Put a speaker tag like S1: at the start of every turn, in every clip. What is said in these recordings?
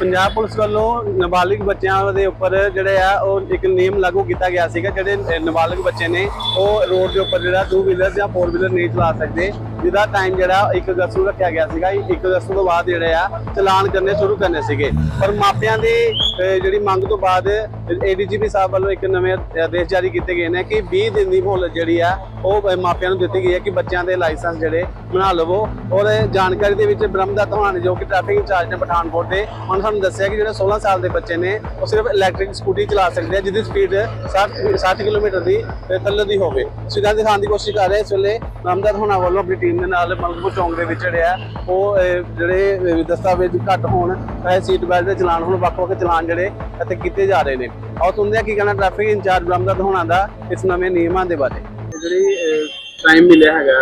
S1: Punjab police ਵੱਲੋਂ ਨਾਬਾਲਿਗ ਬੱਚਿਆਂ ਦੇ ਉੱਪਰ ਜਿਹੜੇ ਆ, ਉਹ ਇੱਕ ਨਿਯਮ ਲਾਗੂ ਕੀਤਾ ਗਿਆ ਸੀਗਾ, ਜਿਹੜੇ ਨਾਬਾਲਿਗ ਬੱਚੇ ਨੇ, ਉਹ ਰੋਡ ਦੇ ਉੱਪਰ ਜਿਹੜਾ ਟੂ ਵੀਲਰ ਜਾਂ ਫੋਰ ਵੀਲਰ ਨਹੀਂ ਚਲਾ ਸਕਦੇ। ਜਿਹਦਾ ਟਾਈਮ ਜਿਹੜਾ 1 ਅਗਸਤ ਨੂੰ ਰੱਖਿਆ ਗਿਆ ਸੀਗਾ 1 ਅਗਸਤ ਤੋਂ ਬਾਅਦ ਜਿਹੜੇ ਆ, ਚਲਾਨ ਕਰਨੇ ਸ਼ੁਰੂ ਕਰਨੇ ਸੀਗੇ। ਪਰ ਮਾਪਿਆਂ ਦੀ ਜਿਹੜੀ ਮੰਗ ਤੋਂ ਬਾਅਦ ਏਡੀਜੀਪੀ ਸਾਹਿਬ ਵੱਲੋਂ ਇੱਕ ਨਵੇਂ ਆਦੇਸ਼ ਜਾਰੀ ਕੀਤੇ ਗਏ ਨੇ ਕਿ 20 ਦਿਨ ਦੀ ਮੋਹਲਤ ਜਿਹੜੀ ਆ, ਉਹ ਮਾਪਿਆਂ ਨੂੰ ਦਿੱਤੀ ਗਈ ਹੈ ਕਿ ਬੱਚਿਆਂ ਦੇ ਲਾਇਸੈਂਸ ਜਿਹੜੇ ਬਣਾ ਲਵੋ। ਔਰ ਜਾਣਕਾਰੀ ਦੇ ਵਿੱਚ ਬ੍ਰਹਮਦਾ ਧਵਾਨ ਜੋ ਕਿ ਟ੍ਰੈਫਿਕ ਇੰਚਾਰਜ ਨੇ ਪਠਾਨਕੋਟ ਦੇ, ਉਹਨਾਂ ਸਾਨੂੰ ਦੱਸਿਆ ਕਿ ਜਿਹੜੇ 16 ਸਾਲ ਦੇ ਬੱਚੇ ਨੇ, ਉਹ ਸਿਰਫ ਇਲੈਕਟ੍ਰਿਕ ਸਕੂਟੀ ਚਲਾ ਸਕਦੇ ਆ, ਜਿਹਦੀ ਸਪੀਡ 60 60 ਕਿਲੋਮੀਟਰ ਦੀ ਤੇ ਥੱਲੇ ਦੀ ਹੋਵੇ। ਸਿੱਧਾ ਦਿਖਾਉਣ ਦੀ ਕੋਸ਼ਿਸ਼ ਕਰ ਰਹੇ ਇਸ ਵੇਲੇ ਬ੍ਰਹਮਦਤ ਹੋਣਾ ਵੱਲੋਂ ਆਪਣੀ ਟੀਮ ਦੇ ਨਾਲ ਮਲਕਪੁਰ ਚੌਂਕ ਦੇ ਵਿੱਚ ਜਿਹੜੇ ਉਹ ਜਿਹੜੇ ਦਸਤਾਵੇਜ਼ ਘੱਟ ਹੋਣ ਚਾਹੇ ਸੀਟ ਬੈਲਟ ਦੇ ਚਲਾਨ ਹੋਣ ਵੱਖ ਵੱਖ ਚਲਾਨ ਜਿਹੜੇ ਇੱਥੇ ਕੀਤੇ ਜਾ ਰਹੇ ਨੇ। ਆਓ ਸੁਣਦੇ ਆ ਕੀ ਕਹਿਣਾ ਟ੍ਰੈਫਿਕ ਇੰਚਾਰਜ ਬ੍ਰਹਮਦਤ ਹੋਣਾ ਦਾ ਇਸ ਨਵੇਂ ਨਿਯਮਾਂ ਦੇ ਬਾਰੇ। ਜਿਹੜੀ ਟਾਈਮ ਮਿਲਿਆ ਹੈਗਾ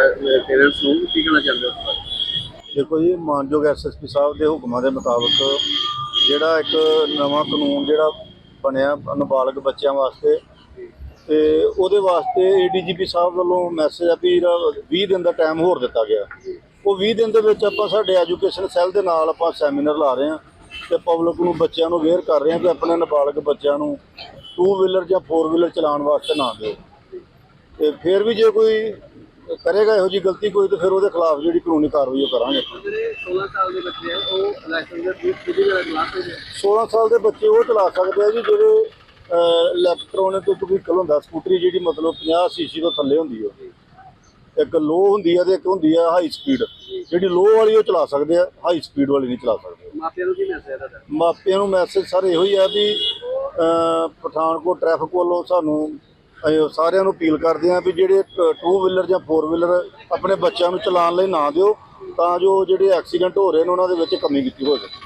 S1: ਪੇਰੈਂਟਸ ਨੂੰ ਕੀ ਕਹਿਣਾ ਚਾਹੁੰਦੇ ਹੋ
S2: ਦੇਖੋ ਜੀ ਮਾਨਯੋਗ ਐਸਐਸਪੀ ਸਾਹਿਬ ਦੇ ਹੁਕਮਾਂ ਦੇ ਮੁਤਾਬਕ ਜਿਹੜਾ ਇੱਕ ਨਵਾਂ ਕਾਨੂੰਨ ਜਿਹੜਾ ਬਣਿਆ ਨਾਬਾਲਗ ਬੱਚਿਆਂ ਵਾਸਤੇ ਤੇ ਉਹਦੇ ਵਾਸਤੇ ਏਡੀਜੀਪੀ ਸਾਹਿਬ ਵੱਲੋਂ ਮੈਸੇਜ ਆ ਵੀ ਇਹਦਾ 20 ਦਿਨ ਦਾ ਟਾਈਮ ਹੋਰ ਦਿੱਤਾ ਗਿਆ। ਉਹ 20 ਦਿਨ ਦੇ ਵਿੱਚ ਆਪਾਂ ਸਾਡੇ ਐਜੂਕੇਸ਼ਨ ਸੈੱਲ ਦੇ ਨਾਲ ਆਪਾਂ ਸੈਮੀਨਾਰ ਲਾ ਰਹੇ ਹਾਂ ਤੇ ਪਬਲਿਕ ਨੂੰ ਬੱਚਿਆਂ ਨੂੰ ਅਵੇਅਰ ਕਰ ਰਹੇ ਹਾਂ ਕਿ ਆਪਣੇ ਨਾਬਾਲਗ ਬੱਚਿਆਂ ਨੂੰ ਟੂ ਵੀਲਰ ਜਾਂ ਫੋਰ ਵੀਲਰ ਚਲਾਉਣ ਵਾਸਤੇ ਨਾ ਦਿਓ। ਤੇ ਫਿਰ ਵੀ ਜੇ ਕੋਈ ਕਰੇਗਾ ਇਹੋ ਜੀ ਗਲਤੀ ਕੋਈ ਤੇ ਫਿਰ ਉਹਦੇ ਖਿਲਾਫ ਜਿਹੜੀ ਕਾਨੂੰਨੀ ਕਾਰਵਾਈ ਉਹ ਕਰਾਂਗੇ।
S1: ਜਿਹੜੇ 16 ਸਾਲ ਦੇ ਬੱਚੇ ਆ ਉਹ ਲਾਇਸੈਂਸ ਦੇ ਪੂਰੀ ਪੂਰੀ ਤਰ੍ਹਾਂ ਕਲਾਸ ਦੇ
S2: 16 ਸਾਲ ਦੇ ਬੱਚੇ ਉਹ ਚਲਾ ਸਕਦੇ ਆ ਜੀ ਜਿਹੜੇ ਇਲੈਕਟ੍ਰੋਨਿਕ ਵਹੀਕਲ ਹੁੰਦਾ ਸਕੂਟਰੀ ਜਿਹੜੀ ਮਤਲਬ 50 ਸੀਸੀ ਤੋਂ ਥੱਲੇ ਹੁੰਦੀ ਹੈ ਇੱਕ ਲੋ ਹੁੰਦੀ ਹੈ ਤੇ ਇੱਕ ਹੁੰਦੀ ਹੈ ਹਾਈ ਸਪੀਡ ਜਿਹੜੀ ਲੋ ਵਾਲੀ ਉਹ ਚਲਾ ਸਕਦੇ ਆ ਹਾਈ ਸਪੀਡ ਵਾਲੀ ਨਹੀਂ ਚਲਾ ਸਕਦੇ।
S1: ਮਾਪਿਆਂ ਨੂੰ ਕੀ ਮੈਸੇਜ ਹੈ ਤੁਹਾਡਾ?
S2: ਮਾਪਿਆਂ ਨੂੰ ਮੈਸੇਜ ਸਰ ਇਹੋ ਹੀ ਹੈ ਵੀ ਪਠਾਨਕੋਟ ਟ੍ਰੈਫਿਕ ਵੱਲੋਂ ਸਾਨੂੰ ਸਾਰਿਆਂ ਨੂੰ ਅਪੀਲ ਕਰਦੇ ਹਾਂ ਵੀ ਜਿਹੜੇ ਟੂ ਵੀਲਰ ਜਾਂ ਫੋਰ ਵੀਲਰ ਆਪਣੇ ਬੱਚਿਆਂ ਨੂੰ ਚਲਾਉਣ ਲਈ ਨਾ ਦਿਓ ਤਾਂ ਜੋ ਜਿਹੜੇ ਐਕਸੀਡੈਂਟ ਹੋ ਰਹੇ ਨੇ ਉਹਨਾਂ ਦੇ ਵਿੱਚ ਕਮੀ ਕੀਤੀ ਹੋ ਸਕੇ